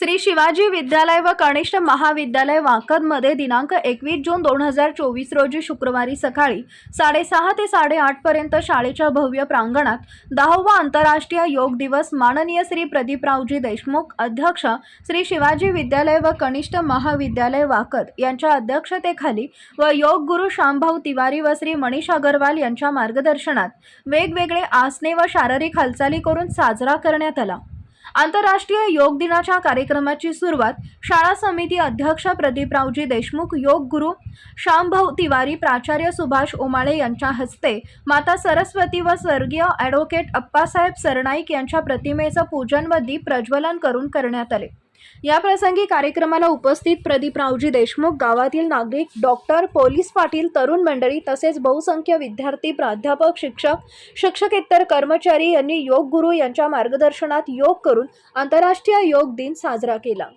श्री शिवाजी विद्यालय व कनिष्ठ महाविद्यालय वाकदमध्ये दिनांक एकवीस जून दोन हजार चोवीस रोजी शुक्रवारी सकाळी साडेसहा ते साडेआठपर्यंत शाळेच्या भव्य प्रांगणात दहावा आंतरराष्ट्रीय योग दिवस माननीय श्री प्रदीपरावजी देशमुख अध्यक्ष श्री शिवाजी विद्यालय व कनिष्ठ महाविद्यालय वाकद यांच्या अध्यक्षतेखाली व योग गुरु श्यामभाऊ तिवारी व श्री मनीष अगरवाल यांच्या मार्गदर्शनात वेगवेगळे आसने व शारीरिक हालचाली करून साजरा करण्यात आला. आंतरराष्ट्रीय योग दिनाच्या कार्यक्रमाची सुरुवात शाळा समिती अध्यक्ष प्रदीपरावजी देशमुख योग गुरु श्यामभाऊ तिवारी प्राचार्य सुभाष ओमाळे यांच्या हस्ते माता सरस्वती व स्वर्गीय ॲडव्होकेट अप्पासाहेब सरनाईक यांच्या प्रतिमेचं पूजन व दीप प्रज्वलन करून करण्यात आले. या प्रसंगी कार्यक्रमाला उपस्थित प्रदीपरावजी देशमुख गावातील नागरिक डॉक्टर पोलीस पाटील तरुण मंडळी तसेच बहुसंख्य विद्यार्थी प्राध्यापक शिक्षक शिक्षकेतर कर्मचारी यांनी योग गुरु यांच्या मार्गदर्शनात योग करून आंतरराष्ट्रीय योग दिन साजरा केला.